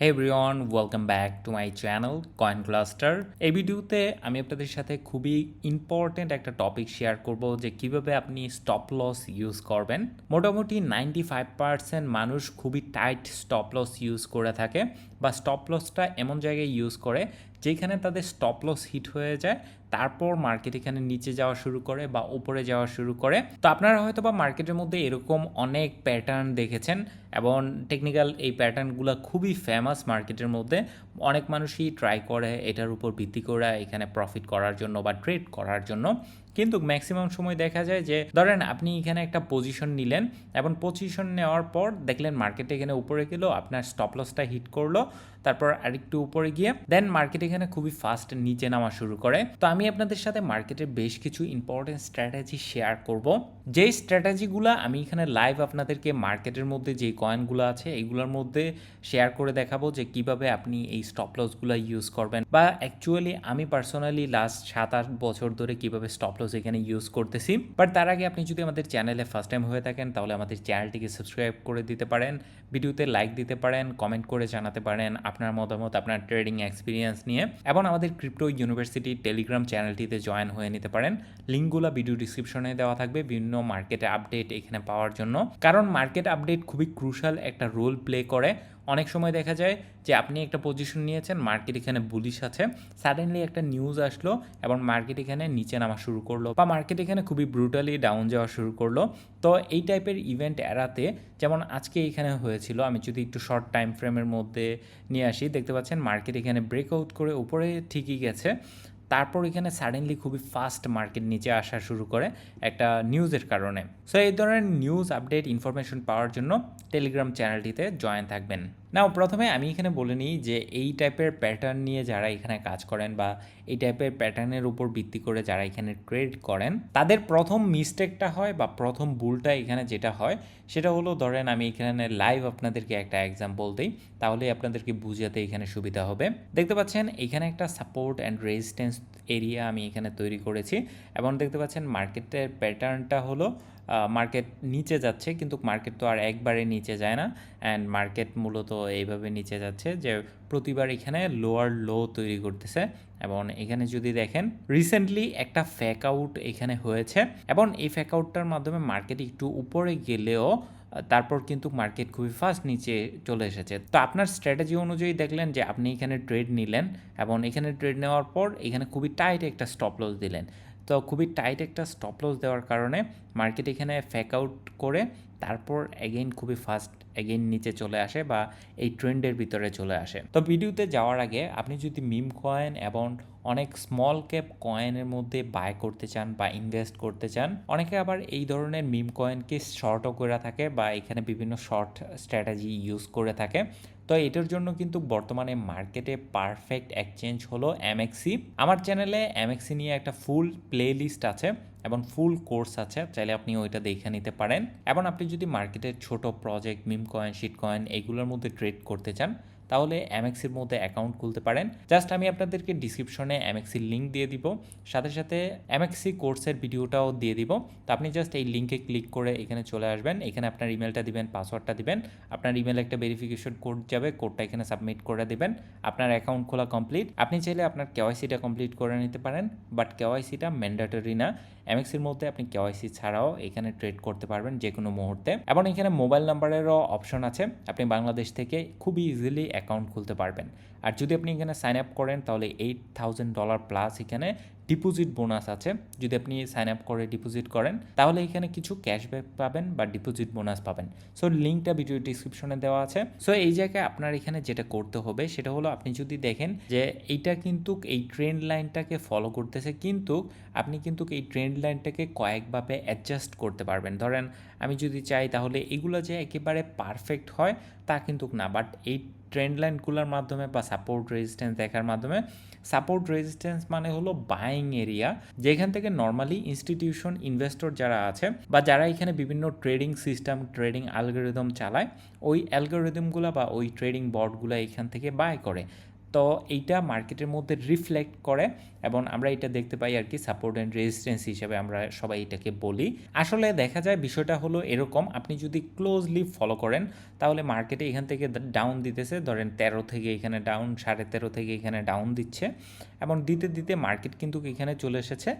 Hey everyone welcome back to my channel coin cluster এই ভিডিওতে আমি আপনাদের সাথে খুবই ইম্পর্টেন্ট একটা টপিক শেয়ার করব যে কীভাবে আপনি স্টপ লস ইউজ করবেন। মোটামুটি নাইনটি ফাইভ পার্সেন্ট মানুষ খুবই টাইট স্টপ লস ইউজ করে থাকে বা স্টপ লসটা এমন জায়গায় ইউজ করে যেখানে তাদের স্টপ লস হিট হয়ে যায়। তারপর মার্কেট এখানে নিচে যাওয়া শুরু করে বা উপরে যাওয়া শুরু করে। তো আপনারা হয়তো বা মার্কেটের মধ্যে এরকম অনেক প্যাটার্ন দেখেছেন এবং টেকনিক্যাল এই প্যাটার্নগুলো খুবই ফেমাস মার্কেটের মধ্যে। অনেক মানুষই ট্রাই করে এটার উপর ভিত্তি করে এখানে প্রফিট করার জন্য বা ট্রেড করার জন্য। কিন্তু ম্যাক্সিমাম সময় দেখা যায় যে, ধরেন আপনি এখানে একটা পজিশন নিলেন এবং পজিশন নেওয়ার পর দেখলেন মার্কেট এখানে উপরে গেল, আপনার স্টপ লসটা হিট করল, তারপর আরেকটু উপরে গিয়ে দেন মার্কেট এখানে খুবই ফাস্ট নিচে নামা শুরু করে। তো আমি আপনাদের সাথে মার্কেটের বেশ কিছু ইম্পর্টেন্ট স্ট্র্যাটেজি শেয়ার করব। যেই স্ট্র্যাটেজিগুলো আমি এখানে লাইভ আপনাদেরকে মার্কেটের মধ্যে যে কয়েনগুলো আছে এইগুলোর মধ্যে শেয়ার করে দেখাবো যে কীভাবে আপনি এই স্টপ লসগুলো ইউজ করবেন বা অ্যাকচুয়ালি আমি পার্সোনালি লাস্ট সাত আট বছর ধরে কীভাবে স্টপ লস এখানে ইউজ করতেছি। বাট তার আগে আপনি যদি আমাদের চ্যানেলে ফার্স্ট টাইম হয়ে থাকেন, তাহলে আমাদের চ্যানেলটিকে সাবস্ক্রাইব করে দিতে পারেন, ভিডিওতে লাইক দিতে পারেন কমেন্ট করে জানাতে পারেন আপনার মতামত, আপনার ট্রেডিং এক্সপিরিয়েন্স নিয়ে। এবং আমাদের ক্রিপ্টো ইউনিভার্সিটি টেলিগ্রাম চ্যানেলটিতে জয়েন হয়ে নিতে পারেন। লিঙ্কগুলো ভিডিও ডিসক্রিপশনে দেওয়া থাকবে। বিভিন্ন মার্কেটে আপডেট এখানে পাওয়ার জন্য। কারণ মার্কেট আপডেট খুবই ক্রুশাল একটা রোল প্লে করে। অনেক সময় দেখা যায় যে আপনি একটা পজিশন নিয়েছেন মার্কেট এখানে বুলিশ আছে। সাডেনলি একটা নিউজ আসলো এবং মার্কেট এখানে নিচে নামা শুরু করল বা মার্কেট এখানে খুবই ব্রুটালি ডাউন যাওয়া শুরু করল। তো এই টাইপের ইভেন্ট এড়াতে, যেমন আজকে এখানে হয়েছিল, আমি যদি একটু শর্ট টাইম ফ্রেমের মধ্যে নিয়ে আসি, দেখতে পাচ্ছেন মার্কেট এখানে ব্রেকআউট করে উপরে ঠিকই গেছে। তারপর এখানে সাডেনলি খুবই ফাস্ট মার্কেট নিচে আসা শুরু করে একটা নিউজের কারণে। সো এই ধরনের নিউজ আপডেট ইনফরমেশন পাওয়ার জন্য টেলিগ্রাম চ্যানেলটিতে জয়েন থাকবেন। নাও প্রথমে আমি এখানে বলে নিই যে এই টাইপের প্যাটার্ন নিয়ে যারা এখানে কাজ করেন বা এই টাইপের প্যাটার্নের উপর ভিত্তি করে যারা এখানে ট্রেড করেন, তাদের প্রথম মিস্টেকটা হয় বা প্রথম ভুলটা এখানে যেটা হয়, সেটা হলো ধরেন আমি এখানে লাইভ আপনাদেরকে একটা এক্সাম্পল দিই তাহলে আপনাদেরকে বুঝাতে এখানে সুবিধা হবে। দেখতে পাচ্ছেন এখানে একটা সাপোর্ট অ্যান্ড রেজিস্ট্যান্স এরিয়া আমি এখানে তৈরি করেছি এবং দেখতে পাচ্ছেন মার্কেটের প্যাটার্নটা হলো মার্কেট নিচে যাচ্ছে কিন্তু মার্কেট তো আর একবারে নিচে যায় না অ্যান্ড মার্কেট মূলত এইভাবে নিচে যাচ্ছে যে প্রতিবার এখানে লোয়ার লো তৈরি করতেছে। এবং এখানে যদি দেখেন রিসেন্টলি একটা ফ্যাক আউট এখানে হয়েছে এবং এই ফ্যাক আউটটার মাধ্যমে মার্কেট একটু উপরে গেলেও তারপর কিন্তু মার্কেট খুবই ফাস্ট নিচে চলে এসেছে। তো আপনার স্ট্র্যাটেজি অনুযায়ী দেখলেন যে আপনি এখানে ট্রেড নিলেন এবং এখানে ট্রেড নেওয়ার পর এখানে খুবই টাইট একটা স্টপ লস দিলেন। তো খুবই টাইট একটা স্টপ লস দেওয়ার কারণে মার্কেট এখানে ফ্যাক আউট করে তারপর এগেইন খুবই ফাস্ট এগেইন নিচে চলে আসে বা এই ট্রেন্ডের ভিতরে চলে আসে। তো ভিডিওতে যাওয়ার আগে আপনি যদি মিম কয়েন এবং অনেক স্মল ক্যাপ কয়েনের মধ্যে বাই করতে চান বা ইনভেস্ট করতে চান, অনেকে আবার এই ধরনের মিম কয়েনকে শর্টও করে থাকে বা এখানে বিভিন্ন শর্ট স্ট্র্যাটেজি ইউজ করে থাকে। তো এটার জন্য কিন্তু বর্তমানে মার্কেটে পারফেক্ট এক্সচেঞ্জ হলো এমএক্সি আমার চ্যানেলে এমএক্সি নিয়ে একটা ফুল প্লে লিস্ট আছে। এবং ফুল কোর্স আছে, চাইলে আপনি ওইটা দেখে নিতে পারেন। এবং আপনি যদি মার্কেটের ছোট project meme coin shit coin এইগুলোর মধ্যে ট্রেড করতে চান, তাহলে এমএক্সির মধ্যে অ্যাকাউন্ট খুলতে পারেন। জাস্ট আমি আপনাদেরকে ডিসক্রিপশনে এমএক্সির লিঙ্ক দিয়ে দিব। সাথে সাথে এমএক্সি কোর্সের ভিডিওটাও দিয়ে দিব। তো আপনি জাস্ট এই লিঙ্কে ক্লিক করে এখানে চলে আসবেন। এখানে আপনার ইমেলটা দিবেন পাসওয়ার্ডটা দিবেন। আপনার ইমেলে একটা ভেরিফিকেশন কোড যাবে কোডটা এখানে সাবমিট করে দেবেন। আপনার অ্যাকাউন্ট খোলা কমপ্লিট আপনি চাইলে আপনার কেওয়াইসিটা কমপ্লিট করে নিতে পারেন। বাট কেওয়াইসিটা ম্যান্ডেটরি না। এমএক্সির মধ্যে আপনি কেওয়াইসি ছাড়াও এখানে ট্রেড করতে পারবেন যে কোনো মুহূর্তে। এবং এখানে মোবাইল নাম্বারেরও অপশন আছে। আপনি বাংলাদেশ থেকে খুবই ইজিলি অ্যাকাউন্ট খুলতে পারবেন। আর যদি আপনি এখানে সাইন আপ করেন, তাহলে এইট থাউজেন্ড ডলার প্লাস এখানে ডিপোজিট বোনাস আছে। যদি আপনি সাইন আপ করে ডিপোজিট করেন, তাহলে এখানে কিছু ক্যাশব্যাক পাবেন বা ডিপোজিট বোনাস পাবেন। সো লিঙ্কটা ভিডিও ডিসক্রিপশনে দেওয়া আছে। সো এই জায়গায় আপনার এখানে যেটা করতে হবে, সেটা হলো আপনি যদি দেখেন যে এইটা কিন্তু এই ট্রেন্ড লাইনটাকে ফলো করতেছে, কিন্তু আপনি কিন্তু এই ট্রেন্ড লাইনটাকে কয়েকভাবে অ্যাডজাস্ট করতে পারবেন। ধরেন আমি যদি চাই তাহলে এগুলো যে একেবারে পারফেক্ট হয়, তা কিন্তু না। বাট এই ট্রেন্ড লাইনগুলোর মাধ্যমে বা সাপোর্ট রেজিস্ট্যান্স দেখার মাধ্যমে সাপোর্ট রেজিস্ট্যান্স মানে হলো বাইং এরিয়া যেখান থেকে নর্মালি ইনস্টিটিউশন ইনভেস্টর যারা আছে বা যারা এখানে বিভিন্ন ট্রেডিং সিস্টেম ট্রেডিং অ্যালগোরিদম চালায়, ওই অ্যালগোরিদমগুলো বা ওই ট্রেডিং বটগুলো এখান থেকে বাই করে। তো এইটা মার্কেটের মধ্যে রিফ্লেক্ট করে এবং আমরা এটা দেখতে পাই আর কি সাপোর্ট অ্যান্ড রেজিস্ট্যান্স হিসেবে আমরা সবাই এটাকে বলি। আসলে দেখা যায় বিষয়টা হলো এরকম, আপনি যদি ক্লোজলি ফলো করেন তাহলে মার্কেটে এখান থেকে ডাউন দিতেছে। ধরেন তেরো থেকে এখানে ডাউন সাড়ে তেরো থেকে এখানে ডাউন দিচ্ছে। এবং দিতে দিতে মার্কেট কিন্তু এখানে চলে এসেছে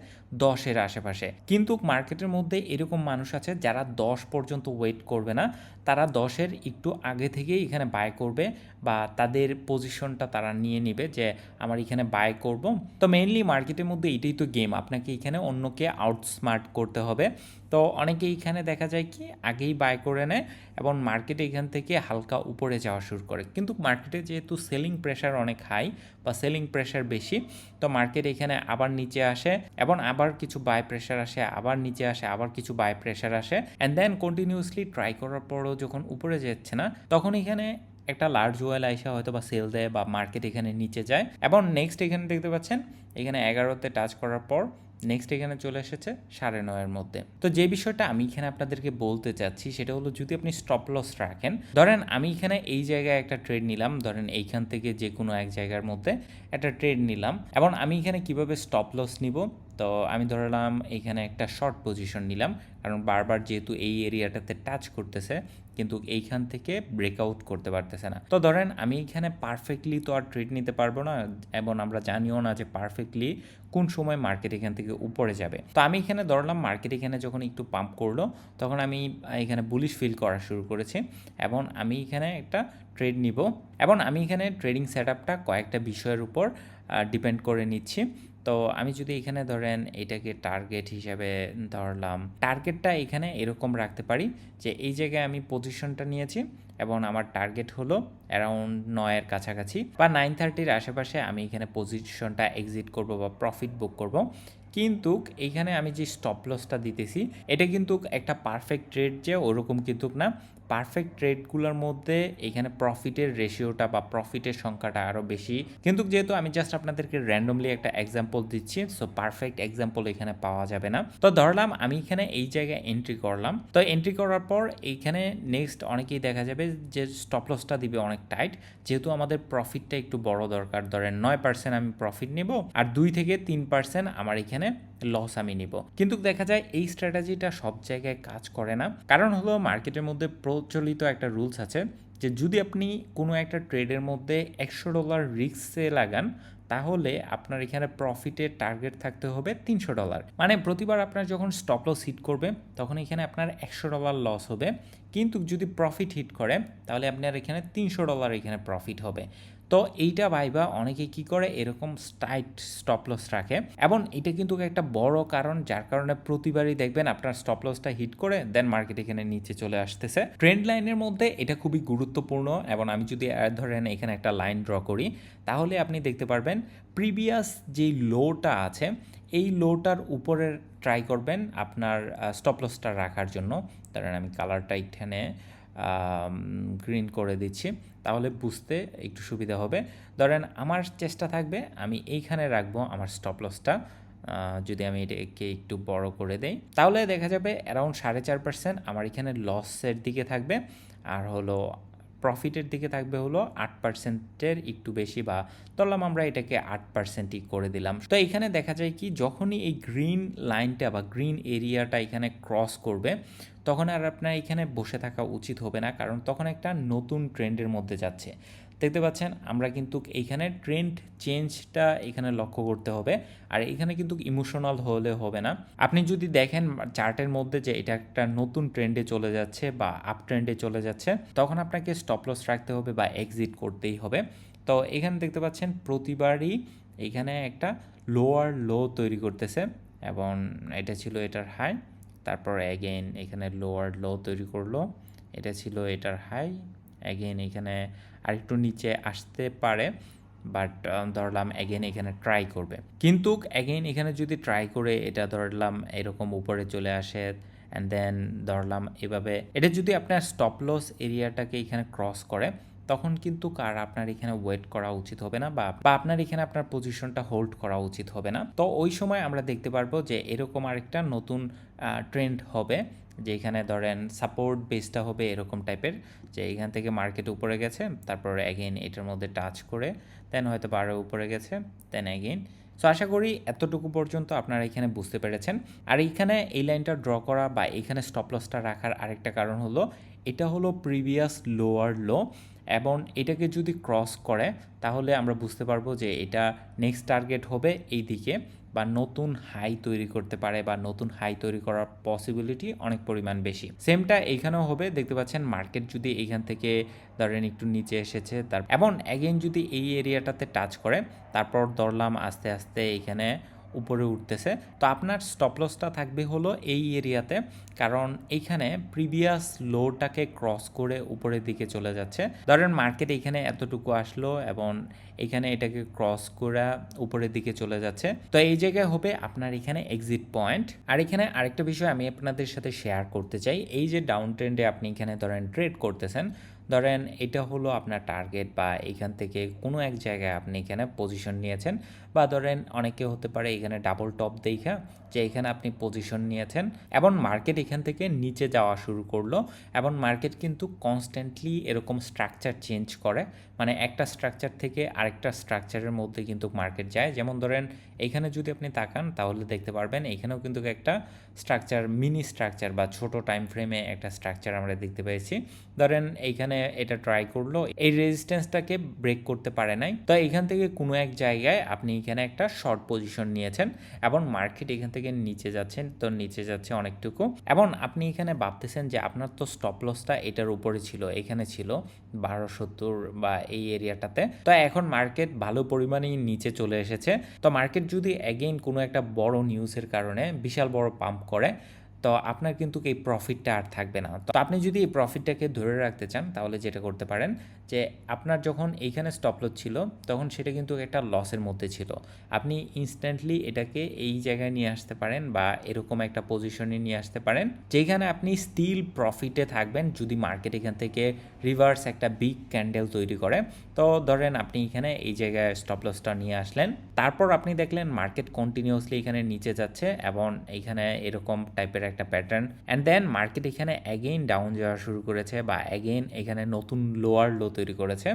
দশের আশেপাশে। কিন্তু মার্কেটের মধ্যে এরকম মানুষ আছে যারা দশ পর্যন্ত ওয়েট করবে না। তারা দশের একটু আগে থেকেই এখানে বাই করবে বা তাদের পজিশনটা তারা নিয়ে নেবে যে, আমার এখানে বাই করব। তো মেইনলি মার্কেটের মধ্যে এটাই তো গেম আপনাকে এখানে অন্যকে আউটস্মার্ট করতে হবে। তো অনেকে এখানে দেখা যায় কি, আগেই বাই করে নেয় এবং মার্কেটে এখান থেকে হালকা উপরে যাওয়া শুরু করে। কিন্তু মার্কেটে যেহেতু সেলিং প্রেশার অনেক হাই বা সেলিং প্রেশার বেশি, তো মার্কেট এখানে আবার নিচে আসে এবং আবার কিছু বাই প্রেশার আসে, আবার নিচে আসে, আবার কিছু বাই প্রেশার আসে অ্যান্ড দেন কন্টিনিউসলি ট্রাই করার পরও যখন উপরে যাচ্ছে না, তখন এখানে একটা লার্জ ওয়েল আইসা হয়তো বা সেল দেয় বা মার্কেট এখানে নিচে যায় এবং নেক্সট এখানে দেখতে পাচ্ছেন, এখানে এগারোতে টাচ করার পর নেক্সট এখানে চলে এসেছে সাড়ে নয়ের মধ্যে। তো যে বিষয়টা আমি এখানে আপনাদেরকে বলতে চাচ্ছি, সেটা হলো যদি আপনি স্টপ লস রাখেন, ধরেন আমি এখানে এই জায়গায় একটা ট্রেড নিলাম, ধরেন এইখান থেকে যে কোনো এক জায়গার মধ্যে একটা ট্রেড নিলাম, এবং আমি এখানে কীভাবে স্টপ লস নিব? তো আমি ধরলাম এখানে একটা শর্ট পজিশন নিলাম, কারণ বারবার যেহেতু এই এরিয়াটাতে টাচ করতেছে কিন্তু এইখান থেকে ব্রেকআউট করতে পারতেছে না। তো ধরেন আমি এখানে পারফেক্টলি তো আর ট্রেড নিতে পারব না, এবং আমরা জানিও না যে পারফেক্টলি কোন সময় মার্কেট এখান থেকে উপরে যাবে। তো আমি এখানে ধরলাম মার্কেট এখানে যখন একটু পাম্প করল, তখন আমি এখানে বুলিশ ফিল করা শুরু করেছি, এবং আমি এখানে একটা ট্রেড নিব, এবং আমি এখানে ট্রেডিং সেট কয়েকটা বিষয়ের উপর ডিপেন্ড করে নিচ্ছি। তো আমি যদি এখানে ধরেন এটাকে টার্গেট হিসাবে ধরলাম টার্গেটটা এখানে এরকম রাখতে পারি যে এই জায়গায় আমি পজিশনটা নিয়েছি এবং আমার টার্গেট হলো অ্যারাউন্ড নয়ের কাছাকাছি বা নাইন থার্টির আশেপাশে আমি এখানে পজিশনটা এক্সিট করব বা প্রফিট বুক করব। কিন্তু এইখানে আমি যে স্টপ লসটা দিতেছি, এটা কিন্তু একটা পারফেক্ট ট্রেড যে ওরকম কিন্তু না। পারফেক্ট ট্রেডগুলোর মধ্যে এখানে প্রফিটের রেশিওটা বা প্রফিটের সংখ্যাটা আরও বেশি। কিন্তু যেহেতু আমি জাস্ট আপনাদেরকে র্যান্ডমলি একটা এক্সাম্পল দিচ্ছি সো পারফেক্ট এক্সাম্পল এখানে পাওয়া যাবে না। তো ধরলাম, আমি এখানে এই জায়গায় এন্ট্রি করলাম। তো এন্ট্রি করার পর এইখানে নেক্সট অনেকেই দেখা যাবে যে স্টপ লসটা দিবে অনেক টাইট যেহেতু আমাদের প্রফিটটা একটু বড় দরকার, ধরেন নয় পার্সেন্ট আমি প্রফিট নিব, আর দুই থেকে তিন পার্সেন্ট আমার এখানে লস আমি নিব। কিন্তু দেখা যায় এই স্ট্র্যাটেজিটা সব জায়গায় কাজ করে না। কারণ হলো মার্কেটের মধ্যে প্রচলিত একটা রুলস আছে যে যদি আপনি কোনো একটা ট্রেডের মধ্যে একশো ডলার রিক্সে লাগান, তাহলে আপনার এখানে প্রফিটের টার্গেট থাকতে হবে তিনশো ডলার মানে প্রতিবার আপনার যখন স্টপ লস হিট করবে, তখন এখানে আপনার একশো ডলার লস হবে। কিন্তু যদি প্রফিট হিট করে, তাহলে আপনার এখানে তিনশো ডলার এখানে প্রফিট হবে। তো এইটা ভাইবা অনেকে কি করে? এরকম টাইট স্টপ লস রাখে। এবং এটা কিন্তু একটা বড় কারণ, যার কারণে প্রতিবারই দেখবেন আপনার স্টপ লসটা হিট করে দেন মার্কেট এখানে নিচে চলে আসতেছে। ট্রেন্ড লাইনের মধ্যে এটা খুবই গুরুত্বপূর্ণ, এবং আমি যদি ধরেন এখানে একটা লাইন ড্র করি, তাহলে আপনি দেখতে পারবেন প্রিভিয়াস যেই লোটা আছে, এই লোটার উপরে ট্রাই করবেন আপনার স্টপ লসটা রাখার জন্য। ধরেন আমি কালারটা এখানে গ্রিন করে দিচ্ছি, তাহলে বুঝতে একটু সুবিধা হবে। ধরেন আমার চেষ্টা থাকবে, আমি এইখানে রাখব আমার স্টপ লসটা যদি আমি এটাকে একটু বড় করে দেই। তাহলে দেখা যাবে অ্যারাউন্ড সাড়ে চার পার্সেন্ট আমার এখানে লসের দিকে থাকবে, আর হলো প্রফিটের দিকে থাকবে হলো আট পার্সেন্টের একটু বেশি বা ধরলাম আমরা এটাকে আট পার্সেন্টই করে দিলাম। তো এখানে দেখা যায় কি, যখনই এই গ্রিন লাইনটা বা গ্রিন এরিয়াটা এখানে ক্রস করবে, তখন আর আপনার এখানে বসে থাকা উচিত হবে না, কারণ তখন একটা নতুন ট্রেন্ডের মধ্যে যাচ্ছে। দেখতে পাচ্ছেন, আমরা কিন্তু এইখানে ট্রেন্ড চেঞ্জটা এখানে লক্ষ্য করতে হবে। আর এখানে কিন্তু ইমোশনাল হলে হবে না। আপনি যদি দেখেন চার্টের মধ্যে যে এটা একটা নতুন ট্রেন্ডে চলে যাচ্ছে বা আপ ট্রেন্ডে চলে যাচ্ছে, তখন আপনাকে স্টপ লস রাখতে হবে বা এক্সিট করতেই হবে। তো এখানে দেখতে পাচ্ছেন, প্রতিবারই এখানে একটা লোয়ার লো তৈরি করতেছে এবং এটা ছিল এটার হাই তারপর অ্যাগেন এখানে লোয়ার লো তৈরি করল, এটা ছিল এটার হাই অ্যাগেন এখানে আরেকটু নিচে আসতে পারে বাট ধরলাম অ্যাগেন এখানে ট্রাই করবে। কিন্তু অ্যাগেন এখানে যদি ট্রাই করে, এটা ধরলাম এরকম উপরে চলে আসে অ্যান্ড দেন ধরলাম এভাবে, এটা যদি আপনার স্টপ লস এরিয়াটাকে এখানে ক্রস করে, তখন কিন্তু কার আপনার এখানে ওয়েট করা উচিত হবে না, বা আপনার এখানে আপনার পজিশনটা হোল্ড করা উচিত হবে না। তো ওই সময় আমরা দেখতে পারব যে এরকম আরেকটা নতুন ট্রেন্ড হবে। যে এখানে ধরেন সাপোর্ট বেসটা হবে এরকম টাইপের যে এখান থেকে মার্কেট উপরে গেছে, তারপর অ্যাগেন এটার মধ্যে টাচ করে দেন হয়তো বারো উপরে গেছে দেন অ্যাগেন সো আশা করি এতটুকু পর্যন্ত আপনারা এখানে বুঝতে পেরেছেন। আর এইখানে এই লাইনটা ড্র করা বা এইখানে স্টপ লসটা রাখার আরেকটা কারণ হলো, এটা হলো প্রিভিয়াস লোয়ার লো এবং এটাকে যদি ক্রস করে, তাহলে আমরা বুঝতে পারব যে এটা নেক্সট টার্গেট হবে এই দিকে বা নতুন হাই তৈরি করতে পারে বা নতুন হাই তৈরি করার পসিবিলিটি অনেক পরিমাণ বেশি। সেমটা এইখানেও হবে, দেখতে পাচ্ছেন মার্কেট যদি এইখান থেকে ধরেন একটু নিচে এসেছে, তার এবং অ্যাগেন যদি এই এরিয়াটাতে টাচ করে, তারপর ধরলাম আস্তে আস্তে এখানে উপরে উঠতেছে। তো আপনার স্টপ লসটা থাকবে হলো এই এরিয়াতে, কারণ এইখানে প্রিভিয়াস লোটাকে ক্রস করে উপরের দিকে চলে যাচ্ছে। ধরেন মার্কেট এখানে এতটুকু আসলো এবং এখানে এটাকে ক্রস করে উপরের দিকে চলে যাচ্ছে। তো এই জায়গায় হবে আপনার এখানে এক্সিট পয়েন্ট আর এখানে আরেকটা বিষয় আমি আপনাদের সাথে শেয়ার করতে চাই। এই যে ডাউন ট্রেন্ডে আপনি এখানে ধরেন ট্রেড করতেছেন ধরেন এটা হলো আপনার টার্গেট বা এখান থেকে কোনো এক জায়গায় আপনি এখানে পজিশন নিয়েছেন বা ধরেন অনেকে হতে পারে এখানে ডাবল টপ দেখা যে এখানে আপনি পজিশন নিয়েছেন এবং মার্কেট এখান থেকে নিচে যাওয়া শুরু করল এবং মার্কেট কিন্তু কনস্ট্যান্টলি এরকম স্ট্রাকচার চেঞ্জ করে। মানে একটা স্ট্রাকচার থেকে আরেকটা স্ট্রাকচারের মধ্যে কিন্তু মার্কেট যায়। যেমন ধরেন এখানে যদি আপনি তাকান, তাহলে দেখতে পারবেন এখানেও কিন্তু একটা স্ট্রাকচার মিনি স্ট্রাকচার বা ছোট টাইম ফ্রেমে একটা স্ট্রাকচার আমরা দেখতে পেয়েছি। ধরেন এইখানে এটা ট্রাই করল, এই রেজিস্ট্যান্সটাকে ব্রেক করতে পারে নাই। তো এখান থেকে কোনো এক জায়গায় আপনি এখানে একটা শর্ট পজিশন নিয়েছেন এবং মার্কেট এখান থেকে নিচে যাচ্ছেন, তো নিচে যাচ্ছে অনেকটুকু। এবং আপনি এখানে ভাবতেছেন যে আপনার তো স্টপ লসটা এটার উপরে ছিল, এখানে ছিল বারো সত্তর বা এই এরিয়াটাতে তো এখন মার্কেট ভালো পরিমাণেই নিচে চলে এসেছে। তো মার্কেট যদি অ্যাগেইন কোনো একটা বড় নিউজের কারণে বিশাল বড় পাম্প করে, তো আপনার কিন্তু এই প্রফিটটা আর থাকবে না। তো আপনি যদি এই প্রফিটটাকে ধরে রাখতে চান, তাহলে যেটা করতে পারেন যে আপনার যখন এইখানে স্টপ লস ছিল, তখন সেটা কিন্তু একটা লসের মধ্যে ছিল। আপনি ইনস্ট্যান্টলি এটাকে এই জায়গায় নিয়ে আসতে পারেন বা এরকম একটা পজিশনে নিয়ে আসতে পারেন, যেখানে আপনি স্টিল প্রফিটে থাকবেন যদি মার্কেট এখান থেকে রিভার্স একটা বিগ ক্যান্ডেল তৈরি করে। তো ধরেন আপনি এখানে এই জায়গায় স্টপ লসটা নিয়ে আসলেন, তারপর আপনি দেখলেন মার্কেট কন্টিনিউয়াসলি এখানে নিচে যাচ্ছে এবং এইখানে এরকম টাইপের একটা প্যাটার্ন অ্যান্ড দেন মার্কেট এখানে অ্যাগেইন ডাউন যাওয়া শুরু করেছে বা অ্যাগেইন এখানে নতুন লোয়ার লো তৈরি করেছে।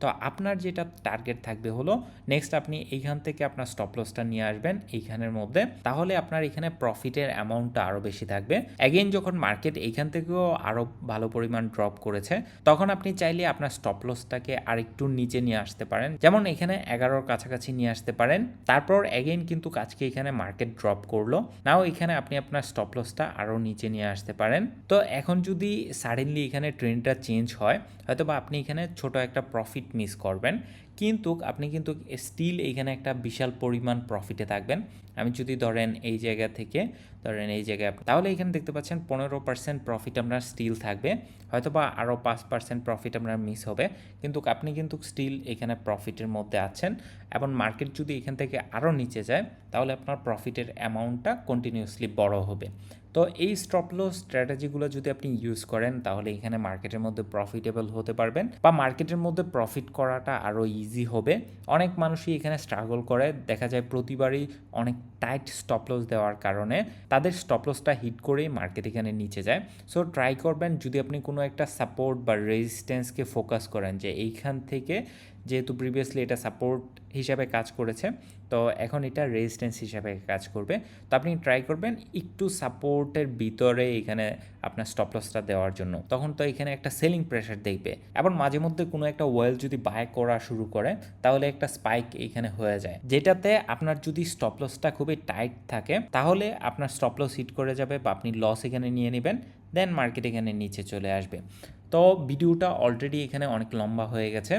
তো আপনার যেটা টার্গেট থাকবে হলো নেক্সট আপনি এইখান থেকে আপনার স্টপ লসটা নিয়ে আসবেন এইখানের মধ্যে। তাহলে আপনার এখানে প্রফিটের অ্যামাউন্টটা আরও বেশি থাকবে। অ্যাগেইন যখন মার্কেট এইখান থেকেও আরও ভালো পরিমাণ ড্রপ করেছে, তখন আপনি চাইলে আপনার স্টপ লসটাকে আরেকটু নিচে নিয়ে আসতে পারেন। যেমন এখানে এগারোর কাছাকাছি নিয়ে আসতে পারেন। তারপর অ্যাগেইন কিন্তু আজকে এখানে মার্কেট ড্রপ করল। নাও এখানে আপনি আপনার স্টপ লসটা আরও নিচে নিয়ে আসতে পারেন। তো এখন যদি সাডেনলি এখানে ট্রেন্ডটা চেঞ্জ হয় হয়তো বা আপনি এখানে ছোট একটা প্রফিট মিস করবেন, কিন্তু আপনি কিন্তু স্টিল এইখানে একটা বিশাল পরিমাণ প্রফিটে থাকবেন। আমি যদি ধরেন এই জায়গা থেকে, ধরেন এই জায়গায় তাহলে এখানে দেখতে পাচ্ছেন পনেরো পার্সেন্ট প্রফিট আপনার স্টিল থাকবে। হয়তো বা আরও পাঁচ পার্সেন্ট প্রফিট আপনার মিস হবে, কিন্তু আপনি কিন্তু স্টিল এখানে প্রফিটের মধ্যে আছেন। এবং মার্কেট যদি এখান থেকে আরও নিচে যায়, তাহলে আপনার প্রফিটের অ্যামাউন্টটা কন্টিনিউসলি বড় হবে। তো এই স্টপ লস স্ট্র্যাটেজিগুলো যদি আপনি ইউজ করেন, তাহলে এখানে মার্কেটের মধ্যে প্রফিটেবল হতে পারবেন বা মার্কেটের মধ্যে প্রফিট করাটা আরও ইজি হবে। অনেক মানুষই এখানে স্ট্রাগল করে। দেখা যায় প্রতিবারই অনেক টাইট স্টপ লস দেওয়ার কারণে তাদের স্টপ লসটা হিট করেই মার্কেট এখানে নিচে যায়। সো ট্রাই করবেন, যদি আপনি কোনো একটা সাপোর্ট বা রেজিস্ট্যান্সকে ফোকাস করেন যে এইখান থেকে যেহেতু প্রিভিয়াসলি এটা সাপোর্ট হিসাবে কাজ করেছে, তো এখন এটা রেজিস্ট্যান্স হিসাবে কাজ করবে। তো আপনি ট্রাই করবেন একটু সাপোর্টের ভিতরে এখানে আপনার স্টপ লসটা দেওয়ার জন্য। তখন তো এখানে একটা সেলিং প্রেশার দেখবে। এবং মাঝে মধ্যে কোনো একটা ওয়েল যদি বাই করা শুরু করে, তাহলে একটা স্পাইক এখানে হয়ে যায়। যেটাতে আপনার যদি স্টপ লসটা খুবই টাইট থাকে, তাহলে আপনার স্টপ লস হিট করে যাবে বা আপনি লস এখানে নিয়ে নেবেন দেন মার্কেট এখানে নিচে চলে আসবে। তো ভিডিওটা অলরেডি এখানে অনেক লম্বা হয়ে গেছে।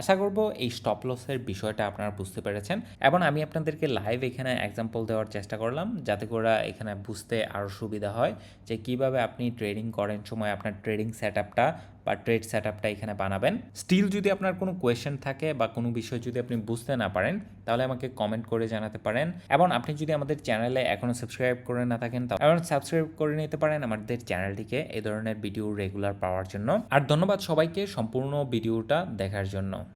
আশা করব এই স্টপ লসের বিষয়টা আপনারা বুঝতে পেরেছেন। এবং আমি আপনাদেরকে লাইভ এখানে এক্সাম্পল দেওয়ার চেষ্টা করলাম, যাতে করে এখানে বুঝতে আরও সুবিধা হয় যে কীভাবে আপনি ট্রেডিং করেন সময় আপনার ট্রেডিং সেট আপটা বা ট্রেড সেট আপটা এখানে বানাবেন। স্টিল যদি আপনার কোনো কোয়েশ্চেন থাকে বা কোনো বিষয় যদি আপনি বুঝতে না পারেন, তাহলে আমাকে কমেন্ট করে জানাতে পারেন। এবং আপনি যদি আমাদের চ্যানেলে এখনও সাবস্ক্রাইব করে না থাকেন, তাহলে সাবস্ক্রাইব করে নিতে পারেন আমাদের চ্যানেলটিকে এই ধরনের ভিডিও রেগুলার পাওয়ার জন্য। আর ধন্যবাদ সবাইকে সম্পূর্ণ ভিডিওটা দেখার জন্য।